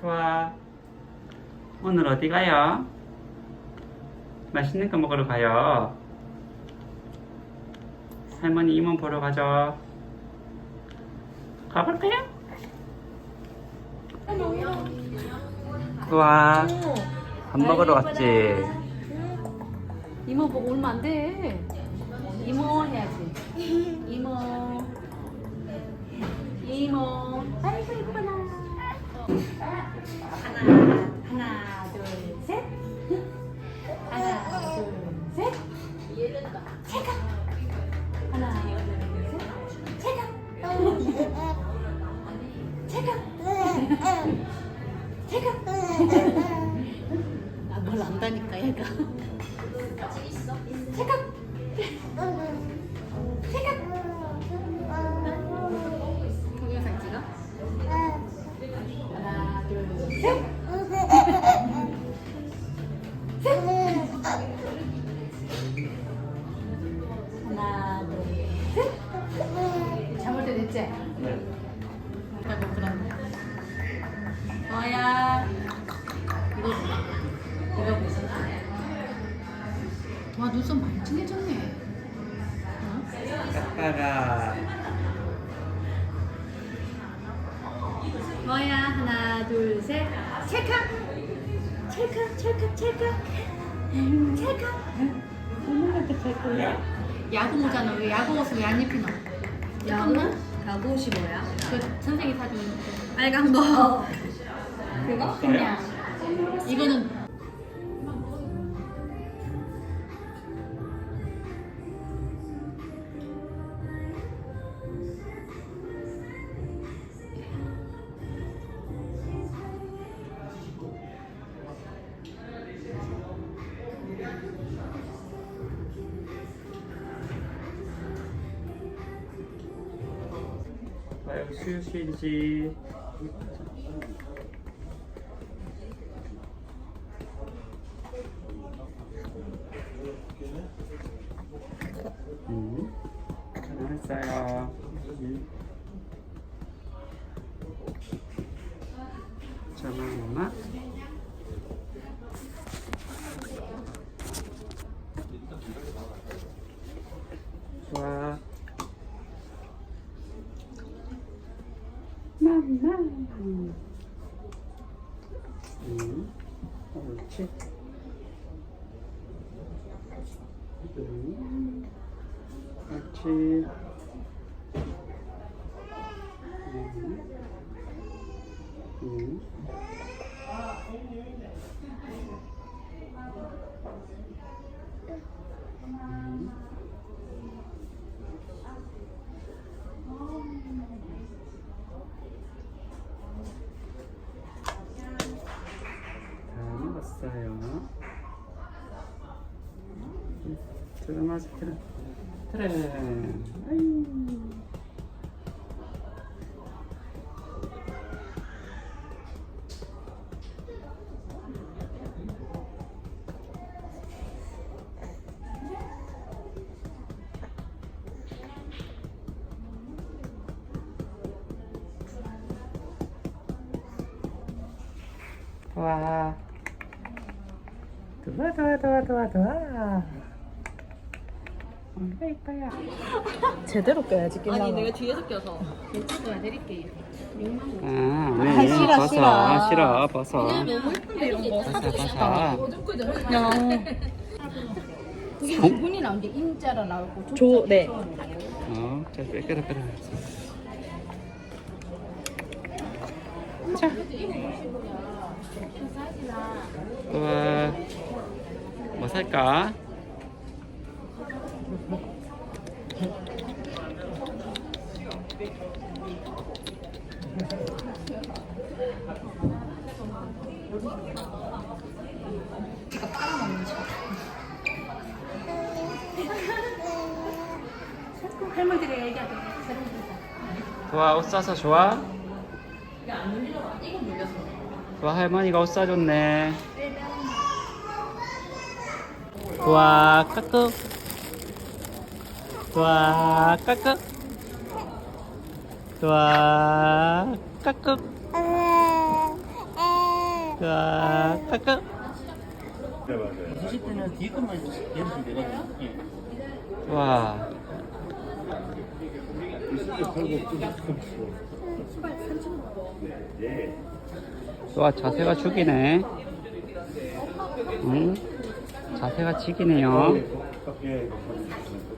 좋아. 오늘 어디 가요? 맛있는 거 먹으러 가요. 할머니 이모 보러 가죠. 가볼까요? 좋아. 밥 먹으러 왔지. 이모 보고 울면 안 돼. 이모 해야지. 이모. 이모. 아이고 이쁘구나. 하나, 하나, 둘, 셋. 하나, 둘, 셋. 체크. 하나, 둘, 셋. 체크. 체크. 체크. 아, 뭘 안다니까 얘가. 잡을 때 됐지? 그럼. 너야. 이거 봐. 이거 무슨 와, 눈썹 많이 진해졌네. 어? 아빠가 뭐야? 하나 둘 셋. 찰칵! 찰칵 찰칵 찰칵. 찰칵! 오늘한테 잘 거야 야구 모자는 왜 야구 옷을 왜안 입히노? 잠깐만. 야구? 옷이 뭐야? 그 선생님이 사준 거. 빨간 거. 그거? 그냥. 이거는 여기 수유 수인지 음, 잘했어요. 음. 저만 엄마. 좋아. 맘마. 음, 옳지. 음, 옳지. 음, 음. 음. 들어마서 들어. 그래. 아이. 와. 좋아, 좋아, 좋아, 좋아, 좋아. 얼마나 이뻐요. 제대로 껴야지 끼려면. 아니 내가 뒤에서 껴서 유튜브에 내릴게요. 6만 원. 아, 아, 네. 싫어, 벗어, 싫어. 싫어, 벗어. 너무 예쁜데 이런 거 벗어, 벗어. 그게 기분이 나온 게 인자로 나오고 조, 네. 어, 자, 끌어, 끌어. 자. 우와. 뭐 살까? 좋아, 옷 싸서 좋아? 좋아, 할머니가 옷 싸줬네. 좋아, 까끄. 좋아, 까끄. 좋아, 까끄. 와. 드실 때는 뒤에 것만 내리시면 되거든요. 예. 와, 와, 자세가 죽이네. 응? 자세가 지기네요.